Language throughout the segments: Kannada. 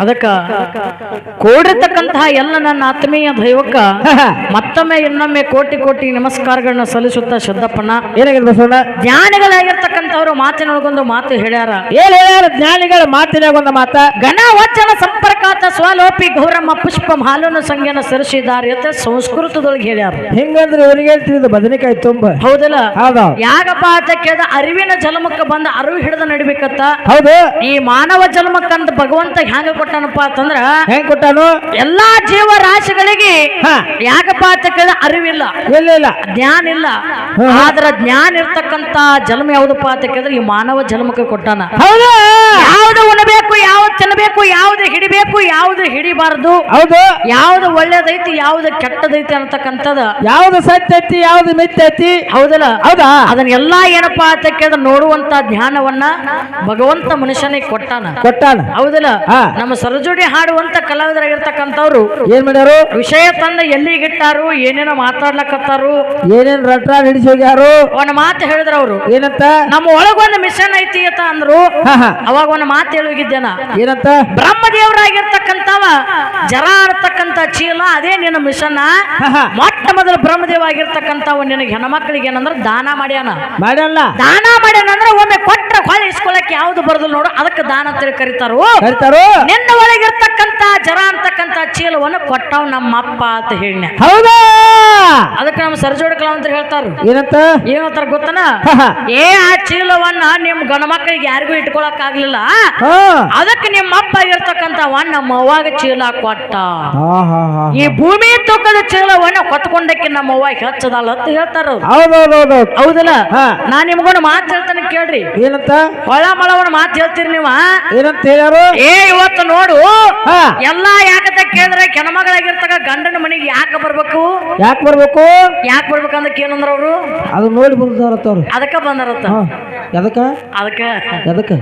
ಅದಕ್ಕ ಕೋಡಿರ್ತಕ್ಕಂತಹ ಎಲ್ಲ ನನ್ನ ಆತ್ಮೀಯ ದೈವಕ್ಕ ಮತ್ತೊಮ್ಮೆ ಇನ್ನೊಮ್ಮೆ ಕೋಟಿ ಕೋಟಿ ನಮಸ್ಕಾರಗಳನ್ನ ಸಲ್ಲಿಸುತ್ತಾ ಏನಾಗಿದೆ ಬಸವಣ್ಣ ಜ್ಞಾನಿಗಳಾಗಿರ್ತಕ್ಕಂಥವ್ರು ಮಾತಿನೊಳಗೊಂದು ಮಾತು ಹೇಳ್ಯಾರ. ಏನ್ ಹೇಳ್ಯಾರ? ಜ್ಞಾನಿಗಳ ಮಾತಿನಾಗ ಒಂದು ಮಾತ. ವಚನ ಸಂಪರ್ಕಾತ ಸ್ವಲೋಪಿ ಗೌರಮ್ಮ ಪುಷ್ಪ ಹಾಲನ್ನು ಸಂಖ್ಯೆನ ಸರಿಸಿದ್ದಾರೆ ಅಂತ ಸಂಸ್ಕೃತದೊಳಗೆ ಹೇಳ್ಯಾರ. ಹಿಂಗಂದ್ರೆ ಅವರಿಗೆ ಹೇಳ್ತಿದ್ದು ಬದನೆಕಾಯಿ ತುಂಬ. ಹೌದಲ್ಲ? ಯಾಗಪ್ಪ ಯಾಕಪ್ಪ ಅಂತ ಕೇಳಿದ ಅರಿವಿನ ಜಲಮಕ್ಕ ಬಂದ ಅರಿವು ಹಿಡಿದ ನಡಿಬೇಕತ್ತ? ಹೌದು. ಈ ಮಾನವ ಜನ್ಮಕ್ಕಂತ ಭಗವಂತ ಹ್ಯಾಂಗ ಕೊಟ್ಟಾನಪ್ಪ ಅಂತಂದ್ರ ಹೆಂಗ್ ಕೊಟ್ಟಾನು? ಎಲ್ಲಾ ಜೀವರಾಶಿಗಳಿಗೆ ರಾಶಿಗಳಿಗೆ ಯಾಕಪ್ಪ ಅಂತ ಕೇಳಿದ ಅರಿವಿಲ್ಲ. ಇಲ್ಲ ಇಲ್ಲ. ಜ್ಞಾನ ಇಲ್ಲ. ಆದ್ರ ಜ್ಞಾನ ಇರ್ತಕ್ಕಂತ ಜನ್ಮ ಯಾವ್ದಪ್ಪ ಅಂತ ಕೇಳಿದ್ರೆ ಈ ಮಾನವ ಜನ್ಮಕ್ಕೆ ಕೊಟ್ಟಾನ. ಹೌದು. ಯಾವ್ದು ಉಣಬೇಕು ಯಾವ್ದು ತಿನ್ನಬೇಕು ಯಾವ್ದು ಹಿಡಿಬೇಕು ಯಾವ್ದು ಹಿಡಿಬಾರ್ದು. ಹೌದು. ಯಾವ್ದು ಒಳ್ಳೇದೈತಿ ಯಾವ್ದು ಕೆಟ್ಟದೈತಿ ಅಂತಕ್ಕಂಥದ ಯಾವ್ದು ಸತ್ಯ ಐತಿ ಯಾವ್ದು ಮಿಥ್ಯ ಐತಿ? ಹೌದಲ್ಲ? ಹೌದಾ? ಅದನ್ನೆಲ್ಲ ಏನಪ್ಪಾ ಅಂತ ಕೇಳಿದ್ರೆ ನೋಡುವಂತ ಧ್ಯಾನವನ್ನ ಭಗವಂತ ಮನುಷ್ಯನಿಗೆ ಕೊಟ್ಟಾನ. ಕೊಟ್ಟಾನ. ಹೌದಲ್ಲ. ನಮ್ಮ ಸರಜೋಡಿ ಹಾಡುವಂತ ಕಲಾವಿದರಾಗಿರ್ತಕ್ಕಂಥವ್ರು ಏನ್ ಮಾಡ್ಯಾರು? ವಿಷಯ ತಂದ ಎಲ್ಲಿಗಿಟ್ಟಾರು ಏನೇನೋ ಮಾತಾಡ್ಲಕತ್ತಾರು. ಏನೇನ್ ರಟ್ರ ಹಿಡಿಸಿ ಹೋಗ್ಯಾರು? ಒಂದ್ ಮಾತು ಹೇಳಿದ್ರ ಅವರು. ಏನಂತ? ನಮ್ಮ ಒಳಗೊಂದು ಮಿಷನ್ ಐತಿ ಅಂತ ಅಂದ್ರು. ಅವಾಗ ಒಂದು ಮಾತು ಹೇಳೋಗಿದ್ದೇನ? ಏನಂತ? ಬ್ರಹ್ಮದೇವರಾಗಿರ್ತಕ್ಕಂಥವ ಜರ ಅರ್ತಕ್ಕಂತ ಚೀಲ ಅದೇ ನಿನ್ನ ಮಿಷನ್. ಮೊಟ್ಟ ಮೊದಲು ಬ್ರಹ್ಮದೇವ ಆಗಿರ್ತಕ್ಕಂಥವ ನಿನಗೆ ಹೆಣ್ಮಕ್ಳಿಗೆ ಏನಂದ್ರೆ ದಾನ ಮಾಡ್ಯಾನ. ಮಾಡ್ಯಲ್ಲ ದಾನ ಮಾಡ್ಯಾನ ಅಂದ್ರೆ ಒಮ್ಮೆ ಕೊಟ್ಟ ಹೊಳೆ ಇಸ್ಕೊಳಕ್ ಯಾವ್ದು ಬರೋದಿಲ್ಲ ನೋಡು ಅದಕ್ಕೆ ದಾನ ಅಂತೇಳಿ ಕರೀತಾರು. ಕರಿತಾರು. ನಿನ್ನ ಒಳಗಿರ್ತಕ್ಕಂಥ ಜರ ಅಂತಕ್ಕಂಥ ಚೀಲವನ್ನು ಕೊಟ್ಟವ್ ನಮ್ಮ ಅಪ್ಪ ಅಂತ ಹೇಳಿನ ಹೌದಾ? ಅದಕ್ಕೆ ನಮ್ಮ ಸರ್ಜೋಡ ಅಂತ ಹೇಳ್ತಾರು. ಏನಂತ? ಏನಂತಾರ ಗೊತ್ತನ. ಏ ಆ ಚೀಲವನ್ನ ನಿಮ್ ಗಂಡ ಮಕ್ಕಳಿಗೆ ಯಾರಿಗೂ ಇಟ್ಕೊಳಕ್ ಆಗ್ಲಿಲ್ಲ ಅದಕ್ಕೆ ನಿಮ್ಮ ಅಪ್ಪ ಇರ್ತಕ್ಕಂಥವ ನಮ್ಮ ಅವ್ವಾಗ ಚೀಲ ಕೊಟ್ಟ. ಈ ಭೂಮಿ ತೂಕದ ಚೀಲವನ್ನ ಕೊತ್ಕೊಂಡಕ್ಕೆ ನಮ್ಮ ಅವ್ವ ಹೆಚ್ಚದಲ್ಲ ಅಂತ ಹೇಳ್ತಾರ ಹೌದಲ್ಲ. ನಾ ನಿಮ್ಗೊಂದು ಮಾತು ಹೇಳ್ತಾನೆ ಕೇಳ್ರಿ. ಏನಂತ? ಹೊಳ ಮಳವನ್ನ ಮಾತು ಹೇಳ್ತೀರಿ ನೀವ? ಏನಂತ ಹೇಳ್ಯಾರು? ಏ ಇವತ್ತು ನೋಡು. ಎಲ್ಲಾ ಯಾಕಂತ ಕೇಳಿದ್ರೆ ಕೆಣಮಗಳಾಗಿರ್ತಕ್ಕ ಗಂಡನ ಮನೆಗೆ ಯಾಕೆ ಬರ್ಬೇಕು? ಯಾಕೆ ಬರ್ಬೇಕು? ಯಾಕೆ ಬರ್ಬೇಕಂದಕ್ ಏನಂದ್ರ ಅವರು? ಅದು ನೋಡಿ ಬಂದಾರತ್ತವ್ರು ಅದಕ್ಕ ಬಂದಾರತ್ತ. ಅದಕ್ಕೆ ಅದಕ್ಕೆ. ಅದಕ್ಕೆ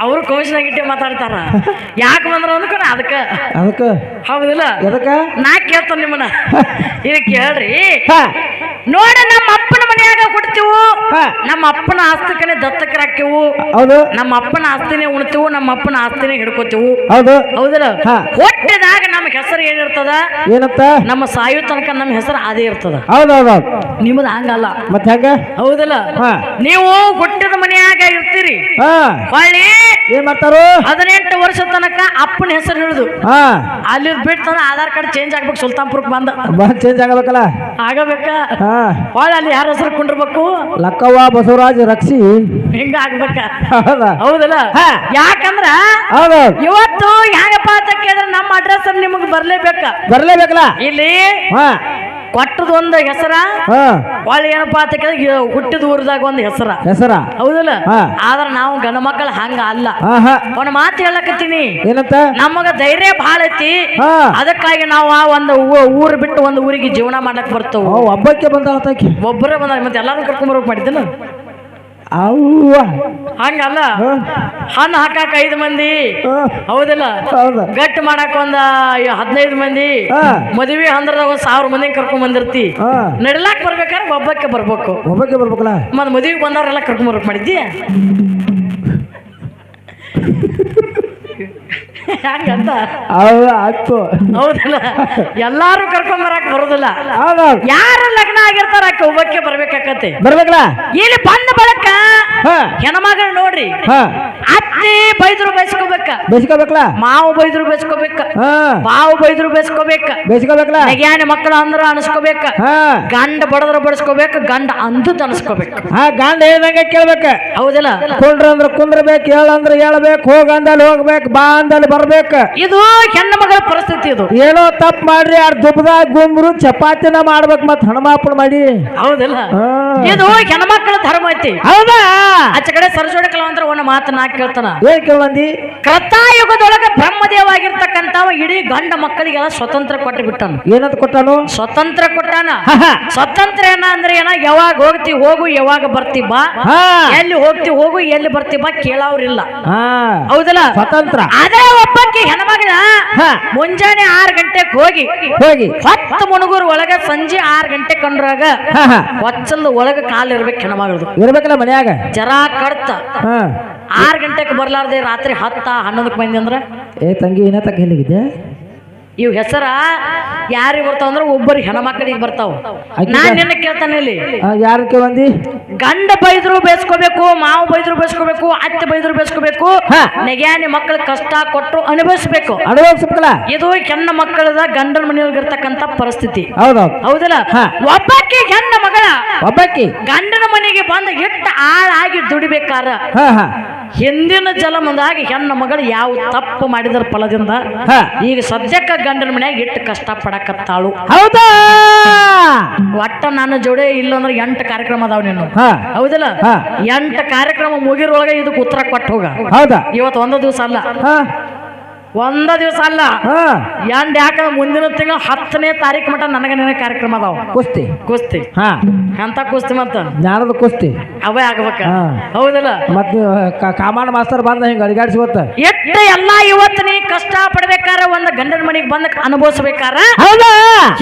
ಅವರು ಕೋಶನಾಗಿಟ್ಟೆ ಮಾತಾಡ್ತಾರ. ಯಾಕೆ ಬಂದ್ರ ಅಂದ್ಕೊಂಡು ಅದಕ್ಕೆ. ಅದಕ್ಕೆ? ಹೌದಿಲ್ಲ? ಅದಕ್ಕೆ ನಾ ಕೇಳ್ತಾನ ನಿಮ್ಮನ್ನ. ಇದು ಕೇಳ್ರಿ. ನೋಡಿ ನೋಡ ನಮ್ಮ ಅಪ್ಪನ ಹಾ. ನಮ್ಮ ಅಪ್ಪನ ಆಸ್ತಿಕನೆ ದತ್ತಕರಾಕ್ಕೆವು ಹೌದು. ನಮ್ಮ ಅಪ್ಪನ ಆಸ್ತಿನೇ ಉಣ್ತೀವು ನಮ್ಮ ಅಪ್ಪನ ಆಸ್ತಿನೇ ಹಿಡ್ಕೋತೀವು. ಹೌದು. ಹೊಟ್ಟೆದಾಗ ಹಾ. ನಮ್ಮ ಹೆಸರು ಏನಿರ್ತದ? ಏನಂತ? ನಮ್ಮ ಸಾಯು ತನಕ ನಮ್ಮ ಹೆಸರು ಅದೇ ಇರ್ತದ. ಹೌದೌದು. ನಿಮ್ಮದು ಹಂಗಲ್ಲ. ಮತ್ತೆ ಹೆಂಗ? ಹೌದಲ್ಲ? ನೀವು ಮನ್ಯಾಗ ಇರ್ತೀರಿ. ಹಾ. ಹೊಳ್ಳಿ ಏನ್ ಮಾಡ್ತಾರು? ಹದಿನೆಂಟು ವರ್ಷ ತನಕ ಅಪ್ಪನ ಹೆಸರು ಹಿಡಿದು. ಹಾ. ಅಲ್ಲಿ ಬಿಟ್ಟು ಆಧಾರ್ ಕಾರ್ಡ್ ಚೇಂಜ್ ಆಗ್ಬೇಕು ಸುಲ್ತಾನ್ಪುರಕ್ಕೆ ಬಂದ. ಬಂದ್ ಚೇಂಜ್ ಆಗಬೇಕಲ್ಲ? ಆಗಬೇಕ. ಹಾ. ಹೊಳ್ಳಿ ಅಲ್ಲಿ ಯಾರ ಹೆಸರು ಕುಂಡಿರ್ಬೇಕು? ಲಕ್ಕವ್ವ ಬಸವರಾಜ್ ರಕ್ಷಿ. ಹಿಂಗ ಆಗ್ಬೇಕ. ಹೌದಾ? ಹೌದಲ್ಲ? ಹಾ. ಯಾಕಂದ್ರ ಹೌದೌದು ಇವತ್ತು ಹೆಂಗಪ್ಪ ಅಂತ ಕೇಳಿದ್ರೆ ನಮ್ಮ ಅಡ್ರೆಸ್ ನಿಮಗೆ ಬರ್ಲೇಬೇಕ. ಬರ್ಲೇಬೇಕಲ್ಲ? ಇಲ್ಲಿ ಹಾ. ಕೊಟ್ಟದ ಒಂದು ಹೆಸರ? ಹಾ. ಹೊಳ್ಳಿ ಏನಪ್ಪಾ ಅಂತ ಕೇಳಿದ್ರೆ ಹುಟ್ಟಿದ ಊರದಾಗ ಒಂದು ಹೆಸರ. ಹೆಸರ? ಹೌದಲ್ಲ? ಹಾ. ಆದ್ರ ನಾವು ಗಂಡ ಮಕ್ಕಳು ಹಂಗ ಅಲ್ಲ. ಹಾ ಹಾ. ಒಂದು ಮಾತು ಹೇಳಕತ್ತೀನಿ. ಏನಂತ? ನಮಗ ಧೈರ್ಯ ಬಹಳ ಐತಿ. ಹಾ. ಅದಕ್ಕಾಗಿ ನಾವು ಆ ಒಂದು ಊ- ಊರು ಬಿಟ್ಟು ಒಂದು ಊರಿಗೆ ಜೀವನ ಮಾಡಕ್ ಬರ್ತವು. ಒಬ್ಬಕ್ಕೆ ಬಂದಾಳ ಒಬ್ಬರೇ ಬಂದ ಮತ್ತೆ ಎಲ್ಲಾರು ಕರ್ಕೊಂಬರ್ಬೇಕು ಮಾಡಿದ್ದಲ್ಲ? ಅವ್ವ. ಹಂಗಲ್ಲ. ಹಣ್ಣು ಹಾಕಾಕ ಐದು ಮಂದಿ? ಹೌದಿಲ್ಲ ಹೌದಲ್ಲ? ಹೌದ. ಗಟ್ಟಿ ಮಾಡಕ್ ಒಂದ ಹದಿನೈದು ಮಂದಿ. ಮದುವೆ ಅಂದ್ರದಾಗ ಒಂದ್ ಸಾವಿರ ಮಂದಿ ಕರ್ಕೊಂಡ್ ಬಂದಿರ್ತಿ. ನಡಲಾಕ್ ನಡ್ಲಾಕ್ ಬರ್ಬೇಕಾದ್ರೆ ಒಬ್ಬಕ್ಕೆ ಬರ್ಬೇಕು. ಒಬ್ಬಕ್ಕೆ ಬರ್ಬೇಕಲ್ಲ? ಮತ್ ಮದುವೆಗೆ ಬಂದವ್ರೆಲ್ಲ ಕರ್ಕೊಂಡ್ ಬರ್ಬೇಕು ಮಾಡಿದ್ದಿ ಹಂಗಂತ? ಅವ ಆಯ್ತು. ಹೌದಲ್ಲ? ಎಲ್ಲಾರು ಕರ್ಕೊಂಡ್ ಬರಕ್ ಬರೋದಿಲ್ಲ. ಹೌದೌದು ಯಾರು ಲಗ್ನ ಆಗಿರ್ತಾರ ಆಕೆ ಒಬ್ಬಕ್ಕೆ ಬರ್ಬೇಕಾಕತ್ತೆ? ಬರ್ಬೇಕಲ್ಲ? ಇಲ್ಲಿ ಬಂದ ಬಳಕ ಹಾ. ಹೆಣ್ಮಗಳು ನೋಡ್ರಿ ಹಾ. ಅತ್ತಿ ಬೈದ್ರು ಬೈಸ್ಕೋಬೇಕ. ಬೇಸ್ಕೋಬೇಕಲ್ಲ? ಮಾವು ಬೈದ್ರು ಬೈಸ್ಕೋಬೇಕ. ಮಾವು ಬೈದ್ರು ಬೈಸ್ಕೋಬೇಕ. ಬೇಸ್ಕೋಬೇಕಲ್ಲ? ಹೆಗ್ಯಾನಿ ಮಕ್ಕಳು ಅಂದ್ರ ಅನಿಸ್ಕೋಬೇಕ. ಹಾ. ಗಂಡ ಬಡದ್ರ ಬಡಿಸ್ಕೋಬೇಕ ಗಂಡ ಅಂದದ್ ಅನಿಸ್ಕೋಬೇಕ ಹಾ ಗಂಡ ಹೇಳ್ದಂಗೆ ಕೇಳ್ಬೇಕ. ಹೌದಿಲ್ಲ? ಕುಂದ್ರ ಅಂದ್ರೆ ಕುಂದ್ರಬೇಕು ಹೇಳ ಅಂದ್ರೆ ಹೇಳ್ಬೇಕು ಹೋಗ ಅಂದಲ್ಲಿ ಹೋಗ್ಬೇಕು ಬಾ ಅಂದಲ್ಲಿ ಬರ್ಬೇಕು. ಇದು ಹೆಣ್ಣು ಮಗಳ ಪರಿಸ್ಥಿತಿ ಇದು. ಏನೋ ತಪ್ಪು ಮಾಡ್ರಿ ಯಾರು ದುಬ್ಬದಾಗ ಗುಂಬ್ರು ಚಪಾತಿನ ಮಾಡ್ಬೇಕು ಮತ್ ಹಣಮಾಪಣ ಮಾಡಿ. ಹೌದಿಲ್ಲ. ಇದು ಹೆಣ್ಮಕ್ಳ ಧರ್ಮ ಐತಿ. ಹೌದಾ? ಆಚೆ ಕಡೆ ಸರಜೋಡ ಕಲಾವಂತರ ಒಂದು ಮಾತು ನಾ ಕೇಳ್ತಾನ. ಏನ್ ಕೇಳಂದಿ? ಕೃತಾಯುಗದೊಳಗೆ ಬ್ರಹ್ಮದೇವ ಆಗಿರ್ತಕ್ಕಂಥವ ಇಡೀ ಗಂಡ ಮಕ್ಕಳಿಗೆಲ್ಲ ಸ್ವತಂತ್ರ ಕೊಟ್ಟು ಬಿಟ್ಟನು. ಏನಂತ ಕೊಟ್ಟಾನು? ಸ್ವತಂತ್ರ ಕೊಟ್ಟಾನ. ಸ್ವತಂತ್ರ ಏನ ಅಂದ್ರೆ ಏನ? ಯಾವಾಗ ಹೋಗ್ತಿ ಹೋಗು ಯಾವಾಗ ಬರ್ತಿ ಬಾ. ಎಲ್ಲಿ ಹೋಗ್ತಿ ಹೋಗು ಎಲ್ಲಿ ಬರ್ತಿ ಬಾ ಕೇಳವ್ರಿಲ್ಲ. ಹೌದಲ್ಲ? ಸ್ವತಂತ್ರ. ಅದೇ ಒಬ್ಬಕ್ಕೆ ಹೆಣ್ಮಗಳ ಹಾ. ಮುಂಜಾನೆ ಆರು ಗಂಟೆಗೆ ಹೋಗಿ ಹೋಗಿ. ಹತ್ತು ಮುನುಗುರು ಒಳಗ ಸಂಜೆ ಆರು ಗಂಟೆ ಕಂಡ್ರಾಗ ಹೊಚ್ಚಲ್ ಒಳಗೆ ಹೊಚ್ಚಲ್ದ ಒಳಗ ಕಾಲ್ ಇರ್ಬೇಕು ಹೆಣ್ಮಗಳದು. ಇರ್ಬೇಕಲ್ಲ ಮನ್ಯಾಗ? ಜರ ಕಡ್ತ. ಹಾ. ಆರು ಗಂಟೆಗೆ ಬರ್ಲಾರ್ದೆ ರಾತ್ರಿ ಹತ್ತ ಹನ್ನೊಂದಕ್ಕೆ ಬಂದಿ ಅಂದ್ರೆ? ಏ ತಂಗಿ ಏನ ತಕ್ಕ ಎಲ್ಲಿಗಿದೆ ಇವ್ ಹೆಸರ ಯಾರಿಗೆ ಬರ್ತಾವ ಅಂದ್ರೆ ಒಬ್ಬರಿಗೆ ಹೆಣ್ಮಕ್ಳಿಗೆ ಬರ್ತಾವ. ನಾನು ನಾನ್ ನಿನ್ನ ಕೇಳ್ತಾನೆ ಇಲ್ಲಿ. ಯಾರಕ್ಕೆ ಬಂದಿ ಗಂಡ ಬೈದ್ರು ಬೇಸ್ಕೋಬೇಕು ಮಾವು ಬೈದ್ರು ಬೇಸ್ಕೋಬೇಕು ಅತ್ತೆ ಬೈದ್ರು ಬೇಸ್ಕೋಬೇಕು. ನೆಗ್ಯಾನಿ ಮಕ್ಕಳ ಕಷ್ಟ ಕೊಟ್ಟರು ಅನುಭವಿಸ್ಬೇಕು. ಅನುಭವಿಸ್ಬೇಕಲ್ಲ? ಇದು ಹೆಣ್ಣ ಮಕ್ಕಳದ ಗಂಡನ ಮನೆಯೊಳಗಿರ್ತಕ್ಕಂಥ ಪರಿಸ್ಥಿತಿ. ಹೌದೌದು. ಹೌದಲ್ಲ? ಒಬ್ಬಕ್ಕೆ ಒಬ್ಬಾಕಿ ಹೆಣ್ಣ ಮಗಳ ಒಬ್ಬಕ್ಕೆ ಗಂಡನ ಮನೆಗೆ ಬಂದ ಎಟ್ಟ ಆಳಾಗಿ ದುಡಿಬೇಕಾರ ಹಾ ಹಾ. ಹಿಂದಿನ ಜಲಮಂದಾಗಿ ಹೆಣ್ಣು ಮಗಳು ಯಾವ ತಪ್ಪು ಮಾಡಿದ್ರ ಫಲದಿಂದ ಈಗ ಸದ್ಯಕ್ಕ ಗಂಡನ ಮನ್ಯಾಗ ಇಟ್ಟು ಕಷ್ಟ ಪಡಕತ್ತಾಳು ಹೌದಾ? ಒಟ್ಟ ನನ್ನ ಜೋಡಿ ಇಲ್ಲಂದ್ರೆ ಎಂಟು ಕಾರ್ಯಕ್ರಮ ಅದಾವ ನೀನು ಹೌದಿಲ್ಲ. ಎಂಟು ಕಾರ್ಯಕ್ರಮ ಮುಗಿರೊಳಗೆ ಇದಕ್ಕೆ ಉತ್ತರ ಕೊಟ್ಟು ಹೋಗ. ಹೌದಾ? ಇವತ್ತು ಒಂದ ದಿವಸ ಅಲ್ಲ. ಹಾ. ಒಂದ ದಿವಸ ಅಲ್ಲ. ಹಾ. ಎಂಡ್ ಯಾಕಂದ್ರೆ ಮುಂದಿನ ತಿಂಗಳು ಹತ್ತನೇ ತಾರೀಕು ಮಟ್ಟ ನನಗೆ ನಿನಗೆ ಕಾರ್ಯಕ್ರಮ ಅದಾವ. ಕುಸ್ತಿ. ಕುಸ್ತಿ. ಹಾ. ಅಂತ ಕುಸ್ತಿ ಮತ್ತ? ಜ್ಞಾನದ ಕುಸ್ತಿ. ಅವೇ ಆಗ್ಬೇಕ. ಹೌದಲ್ಲ? ಮತ್ ನೀವು ಕ- ಕಾಮಾನ ಮಾಸ್ತರ್ ಬಂದ ಹಿಂಗ ಅಡಿಗಾಡ್ಸಿ ಗೊತ್ತ? ಎಷ್ಟು ಎಲ್ಲಾ ಇವತ್ತು ನೀ ಕಷ್ಟ ಪಡ್ಬೇಕಾರ ಒಂದ್ ಗಂಡನ ಮನೆಗೆ ಬಂದ ಅನುಭವಿಸ್ಬೇಕಾರ? ಹೌದಾ?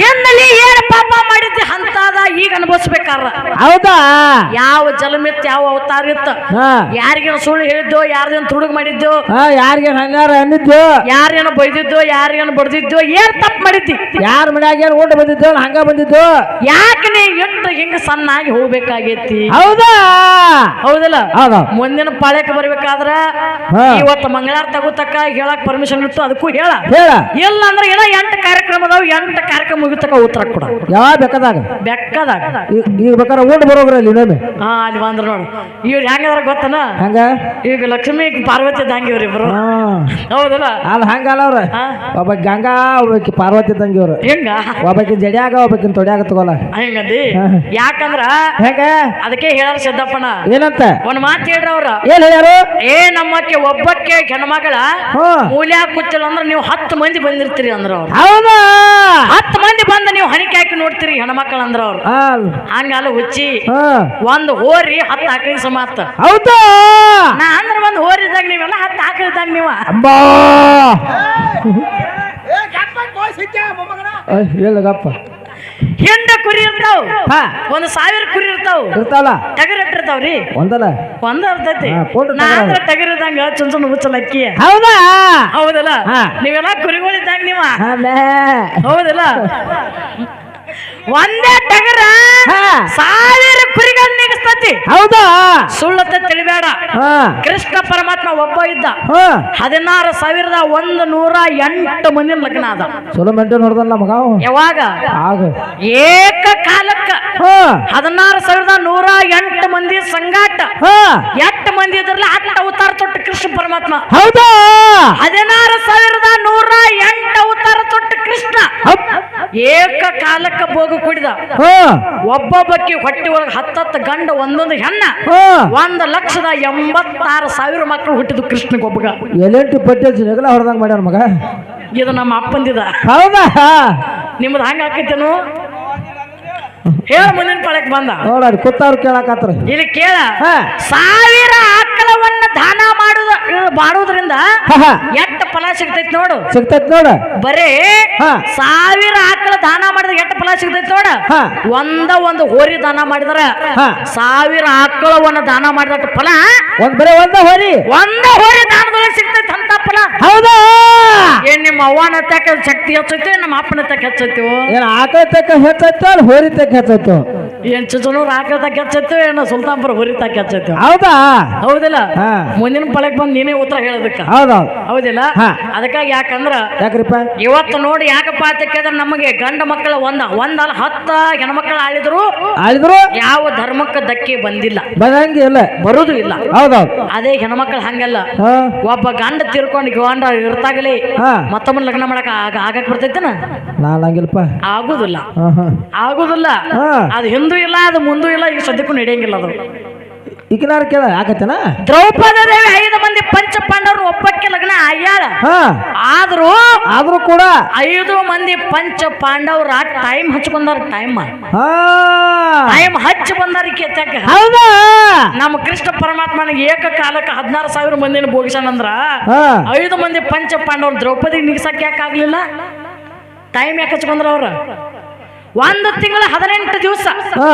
ಎನ್ನಲ್ಲಿ ಏನ್ ಪಾಪ ಮಾಡಿದ್ದೆ ಅಂತದ ಈಗ ಅನುಭವಿಸ್ಬೇಕಾರ? ಹೌದಾ? ಯಾವ ಜಲಮಿತ್ ಯಾವ ಅವತಾರ ಇತ್ತ? ಯಾರಿಗೇನು ಸುಳ್ಳು ಹೇಳಿದ್ದೋ ಯಾರ್ದೇನು ತುಡುಗ್ ಮಾಡಿದ್ದೋ? ಯಾರಿಗೇನು ಯಾರಿಗೆ ಹಂಗಾರ ಅಂದಿದ್ದು ಯಾರೇನು ಬೈದಿದ್ದೋ ಯಾರಿಗೇನು ಬಡ್ದಿದ್ದೋ ಏನ್ ತಪ್ಪು ಮಾಡಿದ್ದಿ? ಯಾರ ಮನ್ಯಾಗ ಏನ್ ಊಟ ಬಂದಿದ್ದು ಹಂಗ ಬಂದಿದ್ದು? ಯಾಕೆ ನೀ ಎಂಟು ಹಿಂಗ ಸಣ್ಣಾಗಿ ಹೋಗ್ಬೇಕಾಗೈತಿ. ಹೌದಾ? ಹೌದಲ್ಲ? ಹೌದಾ. ಮುಂದಿನ ಪಾಳ್ಯಕ್ಕೆ ಬರ್ಬೇಕಾದ್ರ ಇವತ್ತು ಮಂಗಳಾರ ತಗೋತಕ್ಕ ಹೇಳಕ್ ಪರ್ಮಿಷನ್ ಇತ್ತು ಅದಕ್ಕೂ ಹೇಳ. ಹೇಳ. ಇಲ್ಲ ಅಂದ್ರೆ ಏನೋ ಎಂಟು ಕಾರ್ಯಕ್ರಮ ಅದಾವ ಎಂಟು ಕಾರ್ಯಕ್ರಮ ಮುಗಿತಕ್ಕ ಉತ್ತರ ಕೊಡ. ಯಾವ ಬೇಕಾದಾಗ? ಬೆಕ್ಕದಾಗ ಈಗ ಬೇಕಾದ್ರೆ ಓಡ್ ಬರೋಗ್ರ ಇಲ್ಲಿ ಇನ್ನೊಮ್ಮೆ. ಹಾ ಅಲ್ಲಿ ಬಂದ್ರ ನೋಡು. ಇವ್ರು ಹೆಂಗದ್ರ ಗೊತ್ತನ? ಹಂಗ? ಈಗ ಲಕ್ಷ್ಮಿ ಪಾರ್ವತಿ ಇದ್ದಂಗೆ ಇವ್ರಿಬ್ರು ಹಾ. ಹೌದಲ್ಲ? ಅಲ್ಲ ಹಂಗಲ್ಲ ಅವ್ರ. ಒಬ್ಬ ಗಂಗಾ ಒಬ್ಬಾಕಿ ಪಾರ್ವತಿ ಇದ್ದಂಗೆ ಇವ್ರು. ಹೆಂಗ? ಒಬ್ಬಾಕಿನ ಜಡಿಯಾಗ ಒಬ್ಬಾಕಿನ ತೊಡ್ಯಾಗ ತಗೋಲ್ಲ ಹೆಂಗಂದಿ? ಹಾ. ಯಾಕಂದ್ರ ಹೆಂಗ ಅದಕ್ಕೆ ಹೇಳಾರ ಸಿದ್ದಪ್ಪನ ಏನಂತ ಒಂದ್ ಮಾತು ಹೇಳ್ರ ಅವ್ರ ಏನ್ ಹೇಳ್ಯಾರು ಏ ನಮ್ಮಕ್ಕೆ ಒಬ್ಬಕ್ಕೆ ಹೆಣ್ಮಗಳ ಹಾ ಮೂಲ್ಯ ಕೂತಿಲ್ಲ ಅಂದ್ರೆ ನೀವು ಹತ್ತು ಮಂದಿ ಬಂದಿರ್ತೀರಿ ಅಂದ್ರ ಅವ್ರು ಹೌದಾ ಹತ್ತು ಮಂದಿ ಬಂದ ನೀವು ಹಣಿಕೆ ಹಾಕಿ ನೋಡ್ತೀರಿ ಹೆಣ್ಮಕ್ಳು ಅಂದ್ರ ಅವ್ರು ಹಾ ಹಂಗಲ್ಲ ಹುಚ್ಚಿ ಒಂದು ಹೋರಿ ಹತ್ತು ಆಕಳಿ ಸಮಾತ ಹೌದಾ ನಾ ಅಂದ್ರ ಒಂದು ಹೋರಿದ್ದಾಗ ನೀವೆಲ್ಲ ಹತ್ತು ಆಕಳಿದ್ದಾಗ ನೀವ ಅಂಬಾ ಹೇಳಗಪ್ಪ ಹೆಂಡ ಕುರಿ ಇರ್ತಾವ. ಹಾ. ಒಂದು ಸಾವಿರ ಕುರಿ ಇರ್ತಾವ. ಇರ್ತಾವಲ್ಲ? ಟಗರ್ ಇಟ್ಟಿರ್ತಾವ್ರಿ. ಒಂದಲ್ಲ? ಒಂದ ಇರ್ತೈತಿ. ಹಾ, ನಾ ಟಗರ್ ಅಂದ್ರ ಟಗರ್ ಇದ್ದಂಗ ಚುನ್ ಚುನ್ ಉಚ್ಚಲಕ್ಕಿ ಹೌದಾ? ಹೌದಲ್ಲ? ಹಾ. ನೀವೆಲ್ಲ ಕುರಿಗಳಿದ್ದಾಗ ನೀವ. ಆಮೇ ಹೌದಲ್ಲ? ಒಂದೇ ಟಗರ ಹಾ. ಸಾವಿರ ಕುರಿಗಳ ನೀಗಿಸ್ತತಿ. ಹೌದಾ? ಸುಳ್ಳತ್ತ ತಿಳಿಬೇಡ. ಕೃಷ್ಣ ಪರಮಾತ್ಮ ಒಬ್ಬ ಇದ್ದ. ಹದಿನಾರು ಸಾವಿರದ ಒಂದು ನೂರ ಎಂಟು ಮಂದಿ ಲಗ್ನ ಅದ ಸುಲಭ ನೋಡ್ದಲ್ಲ ಮಗ ಯಾವಾಗ? ಆಗ. ಏಕ ಕಾಲಕ್ಕ ಹದಿನಾರು ಸಾವಿರದ ನೂರ ಎಂಟು ಮಂದಿ ಸಂಗಾಟ. ಎಂಟು ಮಂದಿ ಇದ್ರಲ್ಲಿ ಹತ್ತು ಅವತಾರ ತೊಟ್ಟು ಕೃಷ್ಣ ಪರಮಾತ್ಮ. ಹೌದಾ? ಹದಿನಾರು ಸಾವಿರದ ನೂರ ಎಂಟು ಅವತಾರ ತೊಟ್ಟು ಕೃಷ್ಣ. ಏಕ ಕಾಲಕ್ಕ ಭೋಗ ಕುಡಿದ. ಹಾ. ಒಬ್ಬೊಬ್ಬಕ್ಕೆ ಹೊಟ್ಟೆ ಒಳಗೆ ಹತ್ತತ್ತು ಗಂಡ ಒಂದೊಂದು ಹೆಣ್ಣ. ಹಾ. ಒಂದ್ ಲಕ್ಷದ ಎಂಬತ್ತಾರು ಸಾವಿರ ಮಕ್ಕಳು ಹುಟ್ಟಿದ ಕೃಷ್ಣಗೊಬ್ಬಗ. ಎಲೆ ಎಲೆಂಟಿ ಪಟ್ಟೆ ಜಗಳ ಹೊಡೆದಂಗ ಮಾಡ್ಯಾರ ಮಗ? ಇದು ನಮ್ಮ ಅಪ್ಪಂದಿದ. ಹೌದಾ? ನಿಮ್ದು ಹಂಗ ಆಕೈತೇನು? ಹೇಳ ಮುಂದಿನ ಪಾಳಕ್ ಬಂದ. ನೋಡ್ರಿ ಕೂತವ್ರು ಕೇಳಕತ್ರ. ಇಲ್ಲಿ ಕೇಳ. ಸಾವಿರ ಆಕಳವನ್ನ ದಾನ ಮಾಡುದ ಹಾ ಎಟ್ಟ ಫಲ ಸಿಗ್ತೈತಿ ನೋಡು. ಸಿಗ್ತೈತಿ ನೋಡ. ಬರೇ. ಸಾವಿರ ಆಕಳ ದಾನ ಮಾಡಿದ್ರೆ ಎಟ್ಟ ಫಲ ಸಿಗ್ತೈತಿ ನೋಡ. ಒಂದ ಒಂದು ಹೋರಿ ದಾನ ಮಾಡಿದ್ರ. ಸಾವಿರ ಆಕಳವನ್ನ ದಾನ ಮಾಡಿದಟ್ಟು ಫಲ ಒಂದ್ ಬರೀ ಒಂದ ಹೋರಿ. ಒಂದ ಹೋರಿ ದಾನದೊಳಗೆ ಸಿಗ್ತೈತಿ ಅಂತ ಫಲ. ಹೌದಾ? ಏನ್ ನಿಮ್ಮ ಅವ್ವನ ತಕ್ಕ ಶಕ್ತಿ ಹೆಚ್ಚೈತಿ ನಮ್ಮ ಅಪ್ಪನ ತಕ್ಕ ಹೆಚ್ಚೈತಿ? ಏನ್ ಆಕಳ ತಕ್ಕ ಹೆಚ್ಚೈತಿ ಹೋರಿ ತಕ್ಕ ಹೆಚ್ಚೈತೋ ಏನ್ ಚುಚನೂರ್ ಆಕಳ ತಕ್ಕ ಏನು ಸುಲ್ತಾನ್ಪುರ ಹೋರಿ ತಕ್ಕ ಹೆಚ್ಚೈತಿ ಹೌದಾ? ಹೌದಿಲ್ಲ. ಮುಂದಿನ ಪಳಕ್ ಬಂದ್ ನೀನೇ ಉತ್ತರ ಹೇಳೋದಕ್ಕೆ. ಹೌದೌದು. ಹೌದಿಲ್ಲ? ಅದಕ್ಕಾಗಿ ಯಾಕಂದ್ರ ಯಾಕ್ರಿಪ್ಪ? ಇವತ್ತು ನೋಡಿ ಯಾಕಪ್ಪ ಅಂತ ಕೇಳಿದ್ರೆ ನಮಗೆ ಗಂಡ ಮಕ್ಕಳ ಒಂದ ಒಂದಲ್ಲ ಹತ್ತ ಹೆಣ್ಮಕ್ಳು ಆಳಿದ್ರು ಆಳಿದ್ರು? ಯಾವ ಧರ್ಮಕ್ಕೆ ಧಕ್ಕೆ ಬಂದಿಲ್ಲ. ಬಂದಂಗೆ ಇಲ್ಲ. ಬರುದು ಇಲ್ಲ. ಹೌದೌದು. ಅದೇ ಹೆಣ್ಮಕ್ಳು ಹಂಗಲ್ಲ. ಒಬ್ಬ ಗಂಡ ತೀರ್ಕೊಂಡು ಗಂಡ ಇರ್ತಾಗಲಿ ಮತ್ತೊಮ್ಮೆ ಲಗ್ನ ಮಾಡಕ್ ಆಗ ಆಗಕ್ ಬರ್ತೈತನ? ನಾನು ಹಂಗಿಲ್ಲಪ್ಪ. ಆಗುದಿಲ್ಲ. ಆಗುದಿಲ್ಲ. ಅದು ಹಿಂದೂ ಇಲ್ಲ ಅದು ಮುಂದೂ ಇಲ್ಲ ಈಗ ಸದ್ಯಕ್ಕೂ ನಡೆಯಂಗಿಲ್ಲ ಅದು. ಈಗಿನಾರ ಕೇಳ ಯಾಕತ್ತೇನ? ದ್ರೌಪದಿ ದೇವಿ ಐದು ಮಂದಿ ಪಂಚ ಪಾಂಡವರು ಒಬ್ಬಕ್ಕೆ ಲಗ್ನ ಆಗ್ಯಾಳ. ಹಾ. ಆದ್ರೂ ಆದ್ರೂ ಕೂಡ ಐದು ಮಂದಿ ಪಂಚ ಪಾಂಡವ್ರ ಟೈಮ್ ಹಚ್ಕೊಂಡಾರ ಟೈಮ್ ಹಾ. ಟೈಮ್ ಹಚ್ಚಿ ಬಂದಾರ ಕೇತ್ಯಾಕ ಹೌದಾ? ನಮ್ಮ ಕೃಷ್ಣ ಪರಮಾತ್ಮನ ಏಕಕಾಲಕ್ಕೆ ಹದಿನಾರು ಸಾವಿರ ಮಂದಿನ ಭೋಗಿಸನಂದ್ರ ಹಾ. ಐದು ಮಂದಿ ಪಂಚ ಪಾಂಡವ್ರು ದ್ರೌಪದಿ ನಿಗ್ಸಕ್ ಯಾಕೆ ಆಗ್ಲಿಲ್ಲ ಟೈಮ್ ಯಾಕೆ ಹಚ್ಕೊಂಡ್ರ ಅವ್ರ? ಒಂದು ತಿಂಗಳ ಹದಿನೆಂಟು ದಿವಸ ಹಾ.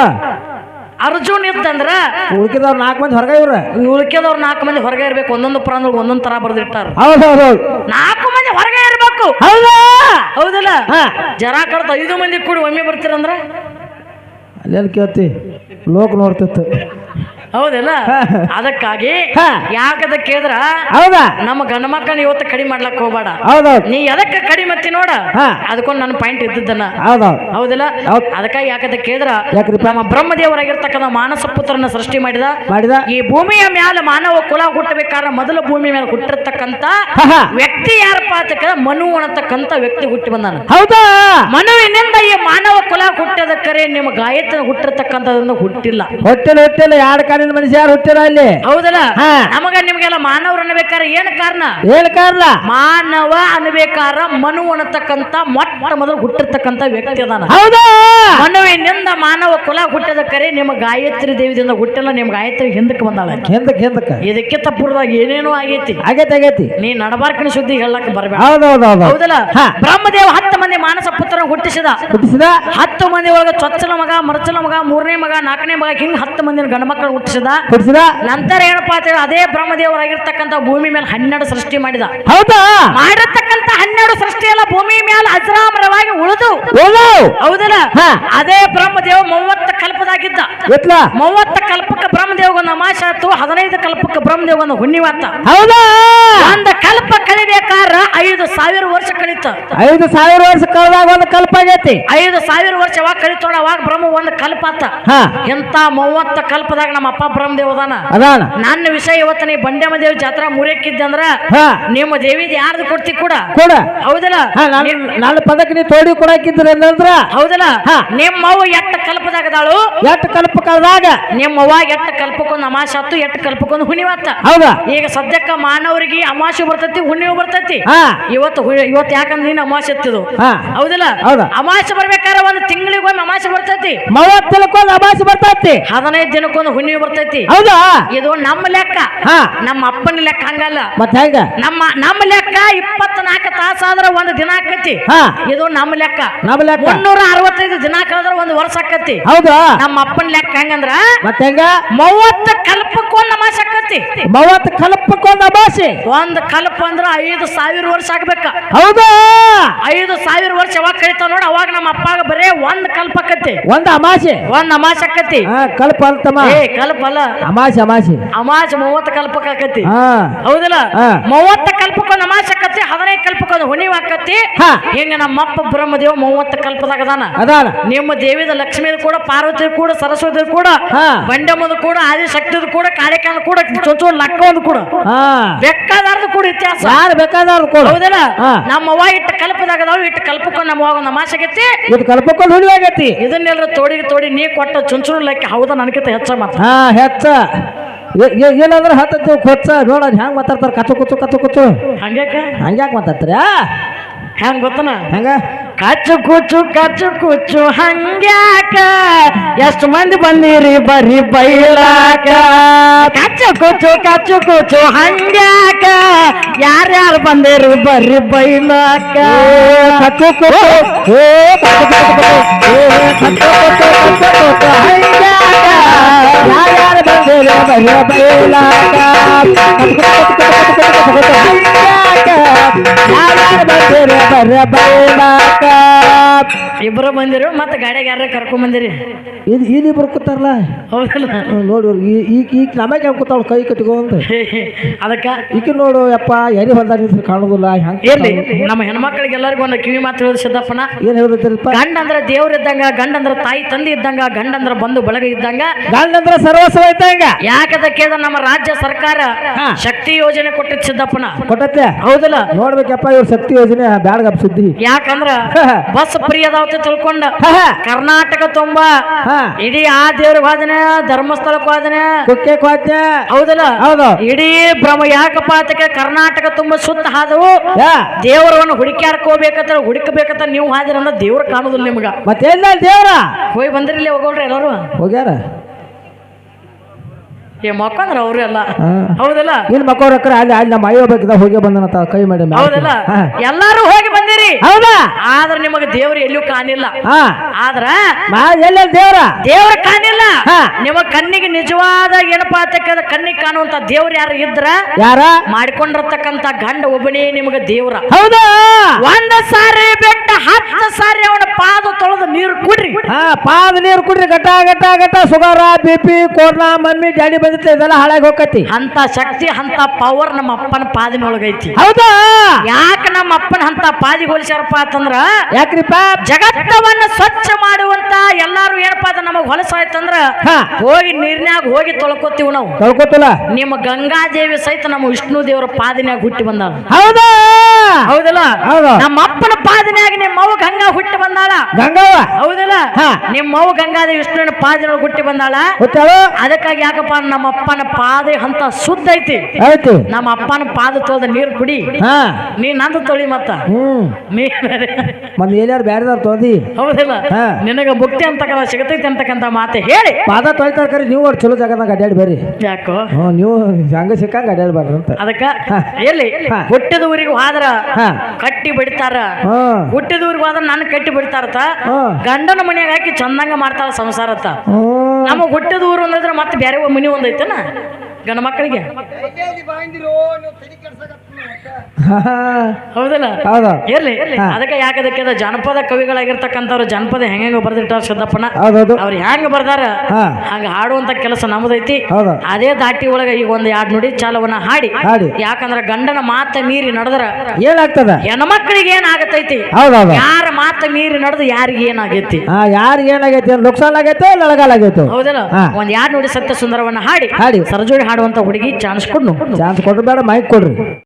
ಅರ್ಜುನ್ ಇದ್ದಂದ್ರ ಉಳ್ಕಿದವ್ರು ನಾಲ್ಕು ಮಂದಿ ಹೊರಗೆ ಇವ್ರ. ಉಳ್ಕೆದವ್ರು ನಾಲ್ಕು ಮಂದಿ ಹೊರಗೆ ಇರ್ಬೇಕು. ಒಂದೊಂದು ಪ್ರಾಣ ಒಂದೊಂದು ತರ ಬರ್ದಿರ್ತಾರ. ಹೌದು ಹೌದು ಹೌದು. ನಾಲ್ಕು ಮಂದಿ ಹೊರಗೆ ಇರ್ಬೇಕು. ಹೌದಾ? ಹೌದಲ್ಲ? ಜರಾ ಜರ ಕಡ್ದ ಐದು ಮಂದಿ ಕೂಡಿ ಒಮ್ಮೆ ಬರ್ತೀರಂದ್ರ? ಅಲ್ಲೆಲ್ಲ ಕೇಳ್ತಿ? ಲೋಕ ನೋಡ್ತಿತ್ತು. ಹೌದಲ್ಲ ಅದಕ್ಕಾಗಿ. ಯಾಕದ ಕೇಳಿದ್ರ ಹೌದಾ? ನಮ್ಮ ಗಂಡ ಮಕ್ಕಳನ್ನ ಇವತ್ತು ಕಡಿಮೆ ಮಾಡ್ಲಕ್ ಹೋಗ್ಬೇಡ. ಹೌದೌದು. ನೀ ಎದಕ್ಕೆ ಕಡಿಮೆ ಮತ್ತಿ ನೋಡ. ಅದಕ್ಕೊಂದು ನನ್ನ ಪಾಯಿಂಟ್ ಇದ್ದದ್ದನ್ನ. ಹೌದೌದು. ಹೌದಲ್ಲ? ಹೌದ್. ಅದಕ್ಕಾಗಿ ಯಾಕದ ಕೇಳಿದ್ರ? ನಮ್ಮ ಬ್ರಹ್ಮದೇವರಾಗಿರ್ತಕ್ಕಂಥ ಮಾನಸ ಪುತ್ರನ ಸೃಷ್ಟಿ ಮಾಡಿದ. ಮಾಡಿದ? ಈ ಭೂಮಿಯ ಮ್ಯಾಲ ಮಾನವ ಕುಲ ಹುಟ್ಟಬೇಕಾದ್ರೆ ಮೊದಲ ಭೂಮಿ ಮೇಲೆ ಹುಟ್ಟಿರ್ತಕ್ಕಂಥ ಹಾ, ಹಾ. ವ್ಯಕ್ತಿ ಯಾರಪ್ಪ ಅಂತ ಕೇಳಿದ್ರೆ ಮನು ಅನ್ನತಕ್ಕಂತ ವ್ಯಕ್ತಿ ಹುಟ್ಟಿ ಬಂದಾನ. ಹೌದಾ? ಮನುವಿನಿಂದ ಈ ಮಾನವ ಕುಲ ಹುಟ್ಟದ ಕರೆ ನಿಮ್ಮ ಗಾಯತ್ರಿ ಹುಟ್ಟಿರ್ತಕ್ಕಂಥದನ್ನು ಹುಟ್ಟಿಲ್ಲ. ಹೊಟ್ಟೆಲ್ಲ ಹೊಟ್ಟೆಲ್ಲ. ಎರಡು ಕಾಲಿನ ಮನುಷ್ಯ ಯಾರು ಹುಟ್ಟಿರ ಅಲ್ಲಿ? ಹೌದಲ್ಲ? ಹಾ. ನಮಗ ನಿಮ್ಗೆಲ್ಲ ಮಾನವರು ಅನ್ಬೇಕಾರ ಏನ್ ಕಾರಣ? ಏನ್ ಕಾರಣ? ಮಾನವ ಅನ್ಬೇಕಾರ ಮನು ಅನ್ನತಕ್ಕಂತ ಮೊಟ್ಟ ಮೊದಲು ಹುಟ್ಟಿರ್ತಕ್ಕಂತ ವ್ಯಕ್ತಿ ಅದಾನ. ಹೌದಾ? ಮನುವಿನಿಂದ ಮಾನವ ಕುಲ ಹುಟ್ಟಿದ ಕರೆ ನಿಮ್ಮ ಗಾಯತ್ರಿ ದೇವಿದಿಂದ ಹುಟ್ಟಿಲ್ಲ ನಿಮ್ ಗಾಯತ್ರಿ ಹಿಂದಕ್ಕೆ ಬಂದಾಳ. ಹಿಂದಕ್ ಹಿಂದಕ್ಕೆ. ಇದಕ್ಕಿಂತ ಪೂರ್ವದಾಗ ಏನೇನೋ ಆಗೈತಿ. ಆಗೈತಿ ಆಗೈತಿ. ನೀ ನಡಬಾರ್ಕಿನ ಸುದ್ದಿ ಹೇಳಕ್ ಬರಬೇಡ. ಹೌದಾ ಹೌದು ಹೌದಲ್ಲ? ಹಾ. ಬ್ರಹ್ಮದೇವ ಹತ್ತು ಮಂದಿ ಮಾನಸ ಪುತ್ರ ಹುಟ್ಟಿಸಿದ. ಹುಟ್ಟಿಸಿದ. ಹತ್ತು ಮಂದಿ ಒಳಗ ಚೊಚ್ಚಲ ಮಗ ಮರಚಲ ಮಗ ಮೂರನೇ ಮಗ ನಾಲ್ಕನೇ ಮಗ ಹಿಂಗ್ ಹತ್ತು ಮಂದಿನ ಗಂಡ ಮಕ್ಕಳು ಹುಟ್ಟಿಸಿದ. ಹುಟ್ಟಿಸಿದ. ನಂತರ ಏನಪ್ಪಾ ಅಂತ ಅದೇ ಬ್ರಹ್ಮದೇವರಾಗಿರ್ತಕ್ಕಂಥ ಭೂಮಿ ಮೇಲೆ ಹನ್ನೆರಡು ಸೃಷ್ಟಿ ಮಾಡಿದ. ಹೌದಾ? ಮಾಡಿರ್ತಕ್ಕಂಥ ಹನ್ನೆರಡು ಸೃಷ್ಟಿ ಎಲ್ಲ ಭೂಮಿ ಮೇಲೆ ಅಜರಾಮರವಾಗಿ ಉಳಿದು. ಹೌದಲ್ಲ. ಅದೇ ಬ್ರಹ್ಮದೇವ ಮೂವತ್ತ ಕಲ್ಪದಾಗಿದ್ದ. ಮೂವತ್ತ ಕಲ್ಪಕ್ಕೆ ಬ್ರಹ್ಮದೇವಗೊಂದು ಅಮಾಶ ಆಯ್ತು ಹದಿನೈದು ಕಲ್ಪಕ್ಕೆ ಬ್ರಹ್ಮದೇವಗೊಂದು ಹುಣ್ಣಿವಾತ ಹೌದಾ? ಒಂದು ಕಲ್ಪ ಕಳಿಬೇಕಾರ ಐದು ಸಾವಿರ ವರ್ಷ ಕಳೀತ. ಐದು ಸಾವಿರ ವರ್ಷ ಕಳೆದಾಗ ಒಂದು ಕಲ್ಪ ಆಗೈತಿ. ಐದು ಸಾವಿರ ವರ್ಷ ಅವಾಗ ಕಳಿತೋಣ ಅವಾಗ ಬ್ರಹ್ಮ ಒಂದು ಕಲ್ಪ ಆತ. ಹಾ. ಎಂತ ಮೂವತ್ತ ಕಲ್ಪದಾಗ ನಮ್ಮ ಅಪ್ಪ ಬ್ರಹ್ಮ ಅದಾನ. ಅದಾನ. ನನ್ನ ವಿಷಯ ಇವತ್ತು ನೀ ಬಂಡೆಮ ದೇವಿ ಜಾತ್ರಾ ಮುರಿಯಕ್ಕಿದ್ದೆ ಅಂದ್ರ ಹಾ. ನಿಮ್ಮ ದೇವಿ ಯಾರ್ದು ಕೊಡ್ತಿ ಕೂಡ? ಕೂಡ. ಹೌದಲ್ಲ? ನಾನು ಪದಕ್ಕೆ ನೀ ತೋಡಿ ಕೊಡಾಕಿದ್ರ ಅಂದ್ರ ಹೌದಲ್ಲ? ನಿಮ್ಮ ಅವ್ವ ಎಟ್ಟ ಕಲ್ಪದಾಗದಾಳು ಎಟ್ಟ ಕಲ್ಪ ಕಳೆದಾಗ ನಿಮ್ಮವ್ವ ಎಟ್ಟ ಕಲ್ಪಕ್ಕೊಂದು ಅಮಾಶ ಆತು ಎಟ್ಟ ಕಲ್ಪಕ್ಕೊಂದು ಹುಣಿವಾತ ಹೌದಾ? ಈಗ ಸದ್ಯಕ್ಕ ಮಾನವರಿಗೆ ಅಮಾಶೆ ಬರ್ತೈತಿ ಹುಣ್ಣಿಮೆ ಬರ್ತೈತಿ. ಹಾ. ಇವತ್ತು ಇವತ್ತು ಯಾಕಂದ್ರೆ ನೀನು ಅಮಾಶೆ ಎತ್ತಿದು ಹೌದಿಲ್ಲ? ಹೌದು. ಅಮಾಶೆ ಬರ್ಬೇಕಾದ್ರೆ ಒಂದು ತಿಂಗಳಿಗೊಮ್ಮೆ ಅಮಾಶೆ ಬರ್ತೈತಿ. ಮೂವತ್ತಲಕ್ಕೊಂದು ಅಮಾಸೆ ಬರ್ತೈತಿ. ಹದಿನೈದು ದಿನಕ್ಕೊಂದು ಹುಣ್ಣಿ ಬರ್ತೈತಿ. ಹೌದಾ? ಇದು ನಮ್ಮ ಲೆಕ್ಕ. ಹಾ. ನಮ್ಮ ಅಪ್ಪನ ಲೆಕ್ಕ ಹಂಗಲ್ಲ. ಮತ್ತೆ ಹೆಂಗ? ನಮ್ಮ ನಮ್ಮ ಲೆಕ್ಕ ಇಪ್ಪತ್ನಾಲ್ಕು ತಾಸಾದ್ರ ಒಂದು ದಿನ ಆಕತಿ. ಹಾ. ಇದು ನಮ್ಮ ಲೆಕ್ಕ. ನಮ್ಮ ಲೆಕ್ಕ. ಮುನ್ನೂರ ಅರವತ್ತೈದು ದಿನ ಕಳೆದ್ರ ಒಂದು ವರ್ಷ ಆಕತಿ. ಹೌದಾ? ನಮ್ಮ ಅಪ್ಪನ ಲೆಕ್ಕ ಹೆಂಗಂದ್ರ? ಮತ್ತೆ ಹೆಂಗ? ಮೂವತ್ತು ಕಲ್ಪಕ್ಕೊಂದು ಅಮಾಸೆ ಆಕತಿ. ಮೂವತ್ತು ಕಲ್ಪಕ್ಕೊಂದು ಅಮಾಸೆ ಒಂದ್ ಕಲ್ಪ ಅಂದ್ರ ಐದು ಸಾವಿರ ವರ್ಷ ಆಗ್ಬೇಕ. ಹೌದಾ? ಐದು ಸಾವಿರ ವರ್ಷ ಯಾವಾಗ ಕಳಿತಾವ ನೋಡ ಅವಾಗ ನಮ್ಮ ಅಪ್ಪಾಗ ಬರೇ ಒಂದ್ ಕಲ್ಪ ಆಕತಿ. ಒಂದ್ ಅಮಾಸೆ ಒಂದ್ ಅಮಾಸ ಆಕತಿ. ಹಾ ಕಲ್ಪ ಅಂತಮ್ಮ ಏ ಕಲ್ಪ ಅಲ್ಲ. ಅಮಾಸೆ ಅಮಾಸೆ ಅಮಾಸ ಮೂವತ್ತು ಆಕತಿ. ಹಾ. ಹೌದಲ್ಲ. ಮೂವತ್ತ ಕಲ್ಪಕ್ಕೊಂದು ಅಮಾಸಕತ್ತಿ ಆಕತಿ ಹದಿನೈದು ಕಲ್ಪಕ್ಕೊಂದು ಹುಣಿವ್ ಆಕತಿ ಹಾ. ಹಿಂಗ ನಮ್ಮಪ್ಪ ಬ್ರಹ್ಮದೇವ ಮೂವತ್ತು ಕಲ್ಪದಾಗ ಅದಾನ? ಅದಾನ. ನಿಮ್ಮ ದೇವಿದ ಲಕ್ಷ್ಮೀದ ಕೂಡ ಪಾರ್ವತಿ ಕೂಡ ಸರಸ್ವತಿ ಕೂಡ ಹಾ. ಬಂಡಮ್ಮದ ಕೂಡ ಆದಿಶಕ್ತಿದ ಕೂಡ ಕಾಳಿಕಾನ ಕೂಡ ಚೊಚ್ಚು ಲಕ್ಕ ಒಂದು ಕೂಡ. ಹಾ. ಬೆಕ್ಕದಾರ್ದು ಕೂಡ ಇತಿಹಾಸ. ಯಾರು ಕೂಡ ಕೊಡು? ಹೌದಲ್ಲ? ಹಾ. ನಮ್ಮ ಕಲ್ಪದಾಗ ಇಟ್ಟು ಕಲ್ಪದಾಗದವ್ ಇಟ್ಟು ಕಲ್ಪಕ್ಕೊಂದು ನಮ್ಮ ಅವ್ವ ಒಂದು ಇದು ಕಲ್ಪಕೊಂಡು ಹುಳಿ ಆಗೈತಿ ಇದನ್ನೆಲ್ಲರ ತೋಡಿಗೆ ತೋಡಿ ನೀ ಕೊಟ್ಟ ಚುಂಚುರು ಲೆಕ್ಕ ಹೌದಾ? ನನಗಿಂತ ಹೆಚ್ಚ ಮಾತ್ರ. ಹಾ ಹೆಚ್ಚ. ಏನಂದ್ರೆ ಹತ್ತತ್ತು ಕೊಚ್ಚ ನೋಡ ಹೆಂಗ್ ಮಾತಾಡ್ತಾರ ಕಚ್ಚು ಕುಚ್ಚು ಕಚ್ಚು ಕುಚ್ಚು. ಹಂಗ್ಯಾಕ? ಹಂಗ್ಯಾಕ ಮಾತಾಡ್ತಾರ? ಹೆಂಗ್ ಗೊತ್ತನ? ಹೆಂಗ? ಕಚ್ಚು ಕುಚ್ಚು ಕಚ್ಚು ಕುಚ್ಚು ಹಂಗ್ಯಾಕ? ಎಷ್ಟು ಮಂದಿ ಬಂದಿರಿ ಬರಿ ಬೈಲಾಕ? ಕಚ್ಚು ಕುಚ್ಚು ಕಚ್ಚು ಕುಚ್ಚು ಹಂಗ್ಯಾಕ? ಯಾರ್ಯಾರು ಬಂದಿರಿ ಬರ್ರಿ ಬೈಲಾಕ? ಕಚ್ಚು ಕುಚ್ಚು. ಓ ಕಚ್ಚು ಕುಚ್ಚು ಓ ಕಚ್ಚು. ಕುಚ್ಚು ಕಚ್ಚು. ಬಂದಿರಿ ಬಯ್ಯ ಬೈಲಾಕ ಇಬ್ಬರು ಬಂದಿರು ಮತ್ತೆ ಗಾಡಿಯಾಗ ಯಾರ ಕರ್ಕೊಂಡ್ ಬಂದಿರಿ? ಇದು ಇಲ್ಲಿ ಬರ್ಕೊತಾರಲ್ಲ ಹೌದಲ್ಲ? ನೋಡು ಈ- ಈಗ ಈಗ ನಮಗೆ ಕೂತಾಳು ಕೈ ಕಟ್ಕೊಂಡ್ ಅದಕ್ಕ ಈಗ ನೋಡು ಯಪ್ಪ ಎಲ್ಲಿ ಹೊಲ್ದಾಗ ನಿಂತ್ರೆ ಕಾಣೋದಿಲ್ಲ ನಮ್ಮ ಹೆಣ್ಮಕ್ಳಿಗೆ ಎಲ್ಲರಿಗೂ ಒಂದು ಕಿವಿ ಮಾತು ಹೇಳಿ ಸಿದ್ದಪ್ಪನ. ಏನು ಹೇಳಿದ್ರಪ್ಪ ಗಂಡ ಅಂದ್ರೆ ದೇವ್ರ ಇದ್ದಂಗ ಗಂಡ ಅಂದ್ರೆ ತಾಯಿ ತಂದೆ ಇದ್ದಂಗ ಗಂಡ ಅಂದ್ರೆ ಬಂದು ಬಳಗ ಇದ್ದಂಗ. ಗಂಡಂದ್ರ ಸರ್ವಸ್ವ ಇದ್ದಂಗ. ಯಾಕದ ಕೇಳಿದ ನಮ್ಮ ರಾಜ್ಯ ಸರ್ಕಾರ. ಶಕ್ತಿ ಯೋಜನೆ ಕೊಟ್ಟಿದ್ ಸಿದ್ದಪ್ಪನ. ಕೊಟ್ಟತ್ತೆ ಹೌದಲ್ಲ? ನೋಡ್ಬೇಕಪ್ಪ ಇವ್ರ ಶಕ್ತಿ ಯೋಜನೆ ಬ್ಯಾಡ್ಗಪ್ಪ ಸುದ್ದಿ. ಯಾಕಂದ್ರ ಬಸ್ ಫ್ರೀ ಅದಾವತ್ತೆ ತಿಳ್ಕೊಂಡ. ಕರ್ನಾಟಕ ತುಂಬಾ. ಇಡೀ ಆ ದೇವ್ರಿಗೆ ಹೋದನೆ ಧರ್ಮಸ್ಥಳಕ್ಕೆ ಹೋದನೆ. ಕುಕ್ಕೆ ಕ್ವಾದ್ಯ ಹೌದಲ್ಲ? ಹೌದು. ಇಡೀ ಬ್ರಹ್ಮ ಯಾಕಪ್ಪ ಅದಕ್ಕೆ ಕರ್ನಾಟಕ ತುಂಬಾ ಸುತ್ತ ಹಾದವು. ದೇವರವನ್ನು ಹುಡುಕ್ಯಾಡ್ಕೋಬೇಕಂತ ಹುಡುಕಬೇಕಂತ ನೀವು ಹಾದಿರ ದೇವ್ರ ಕಾಣುದಿಲ್ಲ ನಿಮ್ಗ. ಮತ್ತೇನ ದೇವ್ರ? ಹೋಗಿ ಬಂದ್ರಿಲ್ಲ ಹೋಗೋಳ್ರಿ ಎಲ್ಲರೂ. ಹೋಗ್ಯಾರ? ಏ ಮಕ್ಕಂದ್ರ ಅವ್ರು ಎಲ್ಲ. ಹಾ. ಹೌದಲ್ಲ? ಇಲ್ಲಿ ಮಕ್ಕವ್ರ ಅಲ್ಲಿ ಅಲ್ಲಿ ನಮ್ಮ ಅಯ್ಯೋ ಬೇಕಿದ್ದ ಹೋಗಿ ಬಂದನಂತ ಕೈ ಮಾಡಿ ಹೌದಲ್ಲ. ಎಲ್ಲಾರು ಹೋಗಿ ಬಂದಿರಿ. ಹೌದಾ? ಆದ್ರ ನಿಮಗೆ ದೇವ್ರು ಎಲ್ಲೂ ಕಾಣಿಲ್ಲ ಆದ್ರ ಎಲ್ಲ ದೇವ್ರ? ದೇವ್ರ ಕಾಣಿಲ್ಲ ಹಾ. ನಿಮ್ಮ ಕಣ್ಣಿಗೆ ನಿಜವಾದ ಏನಪ್ಪಾ ಅಂತಕ್ಕದ ಕಣ್ಣಿಗೆ ಕಾಣುವಂತ ದೇವ್ರು ಯಾರು ಇದ್ರ? ಯಾರ? ಮಾಡಿಕೊಂಡಿರ್ತಕ್ಕಂತ ಗಂಡ ಒಬ್ಬನೇ ನಿಮಗೆ ದೇವ್ರ. ಹೌದಾ? ಒಂದ ಸಾರಿ ಬೆಟ್ಟ ಹತ್ತು ಸಾರಿ ಅವನ ಪಾದ ತೊಳೆದು ನೀರು ಕುಡ್ರಿ. ಹಾ ಪಾದ ನೀರು ಕುಡ್ರಿ ಗಟ್ಟ ಗಟ್ಟ ಗಟ್ಟ ಸುಗರ ಬಿ ಪಿ ಕೋರ್ನಾ ಮಮ್ಮಿ ಜಾಡಿ ಬಂದಿತ್ತು ಇದೆಲ್ಲ ಹಾಳಾಗಿ ಹೋಗತಿ ಅಂತ ಶಕ್ತಿ ಅಂತ ಪವರ್ ನಮ್ಮ ಅಪ್ಪನ ಪಾದಿನೊಳಗೈತಿ. ಹೌದಾ? ಯಾಕ ನಮ್ಮ ಅಪ್ಪನ ಅಂತ ಪಾದಿ ಹೋಲಿಸ್ಯಾರಪ್ಪ ಅಂತಂದ್ರ ಯಾಕ್ರಿಪ್ಪ ಜಗತ್ತವನ್ನ ಸ್ವಚ್ಛ ಮಾಡುವಂತ ಎಲ್ಲಾರು ಏನಪ್ಪಾ ಅದ ನಮಗ್ ಹೊಲಸಾಯ್ತಂದ್ರ ಹೋಗಿ ನೀರ್ನ್ಯಾಗ ಹೋಗಿ ತೊಳ್ಕೊತೀವಿ ನಾವು. ತೊಳ್ಕೊತಿಲ್ಲ? ನಿಮ್ಮ ಗಂಗಾದೇವಿ ಸಹಿತ ನಮ್ಮ ವಿಷ್ಣು ದೇವರ ಪಾದಿನಾಗ ಹುಟ್ಟಿ ಬಂದ ಹೌದಾ? ಹೌದಲ್ಲ? ಹೌದು. ನಮ್ಮ ಅಪ್ಪನ ಪಾದಿನ್ಯಾಗ ನಿಮ್ಮ ಅವ್ವ ಗಂಗಾ ಹುಟ್ಟಿ ಬಂದಾಳ. ಗಂಗವ್ವ ಹೌದಲ್ಲ. ನಿಮ್ಮ ಮಗು ಗಂಗಾದ ವಿಷ್ಣುವಿನ ಪಾದಿನೊಳಗೆ ಹುಟ್ಟಿ ಬಂದಾಳ. ಅದಕ್ಕಾಗಿ ಯಾಕಪ್ಪ? ನಮ್ಮ ಅಪ್ಪನ ಪಾದ ಅಂತ ಸುದ್ದ ಐತಿ. ನಮ್ಮ ಅಪ್ಪನ ಪಾದ ತೊಳೆದ ನೀರು ಕುಡಿ. ನೀ ನಂದು ತೊಳಿ ಮತ್ತ. ಮಂದಿ ಎಲ್ಲಾರು ಬ್ಯಾರೆದಾರ್ ತೊಳ್ದಿ? ಹೌದಿಲ್ಲ? ನಿನಗೆ ಮುಕ್ತಿ ಅಂತಕ್ಕಂಥ ಸಿಗತೈತಿ ಅಂತಕ್ಕಂಥ ಮಾತೆ ಹೇಳಿ. ಪಾದ ತೊಳಿತಾರ ಕರಿ ನೀವು ಅವ್ರು ಚಲೋ ಜಾಗದಾಗ ಅಡ್ಡಾಡಿ ಬರ್ರಿ. ಯಾಕೋ? ನೀವು ಹಂಗ ಸಿಕ್ಕಂಗ ಅಡ್ಡಾಡಿ ಬರ್ರಿ ಅಂತ ಅದಕ್ಕ. ಎಲ್ಲಿ ಹುಟ್ಟಿದ ಊರಿಗೆ ಹೋದ್ರ ಹಾ. ಕಟ್ಟಿ ಬಿಡ್ತಾರ. ಹಾ. ಹುಟ್ಟಿದ ಊರಿಗೆ ಹೋದ್ರ ನನ್ನ ಕಟ್ಟಿ ಬಿಡ್ತಾರತ. ಹಾ. ಗಂಡನ ಮನೆಯಾಗ ಹಾಕಿ ಚಂದಂಗ ಮಾಡ್ತಾರ ಸಂಸಾರತ. ಹ್ಮ್. ನಮಗ್ ಹುಟ್ಟಿದ ಊರು ಅಂದ್ರೆ ಮತ್ತೆ ಬೇರೆ ಮನಿ ಒಂದೈತನ? ಗಂಡ ಮಕ್ಕಳಿಗೆ? ಹೌದಲ್ಲ? ಹೌದು. ಇರ್ಲಿ. ಅದಕ್ಕೆ ಯಾಕದಕ್ಕೆ ಜನಪದ ಕವಿಗಳಾಗಿರ್ತಕ್ಕಂಥವ್ರು ಜನಪದ ಹೆಂಗ ಬರ್ದಿಟ್ಟಾರ ಸಿದ್ದಪ್ಪನ? ಅವ್ರು ಹೆಂಗ ಬರ್ದಾರ? ಹಂಗ ಹಾಡುವಂತ ಕೆಲಸ ನಮ್ದೈತಿ. ಅದೇ ದಾಟಿ ಒಳಗ ಈಗ ಒಂದ್ ಎರಡ್ ನುಡಿ ಚಾಲವನ್ನ ಹಾಡಿ. ಯಾಕಂದ್ರ ಗಂಡನ ಮಾತ ಮೀರಿ ನಡೆದ್ರ ಏನಾಗ್ತದ? ಹೆಣ್ಮಕ್ಳಿಗೆ ಏನಾಗತೈತಿ? ಯಾರ ಮಾತ ಮೀರಿ ನಡೆದು ಯಾರಿಗೆ ಏನಾಗೈತಿ? ಯಾರಿಗೆ ಏನಾಗೈತಿ? ನುಕ್ಸಾನ್ ಆಗೈತೆ ಲಳಗಾಲ ಆಗೈತೆ? ಹೌದಲ್ಲ. ಒಂದ್ ಎರಡ್ ನುಡಿ ಸತ್ಯ ಸುಂದರವನ್ನ ಹಾಡಿ. ಹಾಡಿ. ಸರಜೋಡಿ ಹಾಡುವಂತ ಹುಡುಗಿ ಚಾನ್ಸ್ ಕೊಡ್ನು. ಚಾನ್ಸ್ ಕೊಡ್ಬೇಡ ಬೇಡ ಮೈಕ್ ಕೊಡ್ರಿ.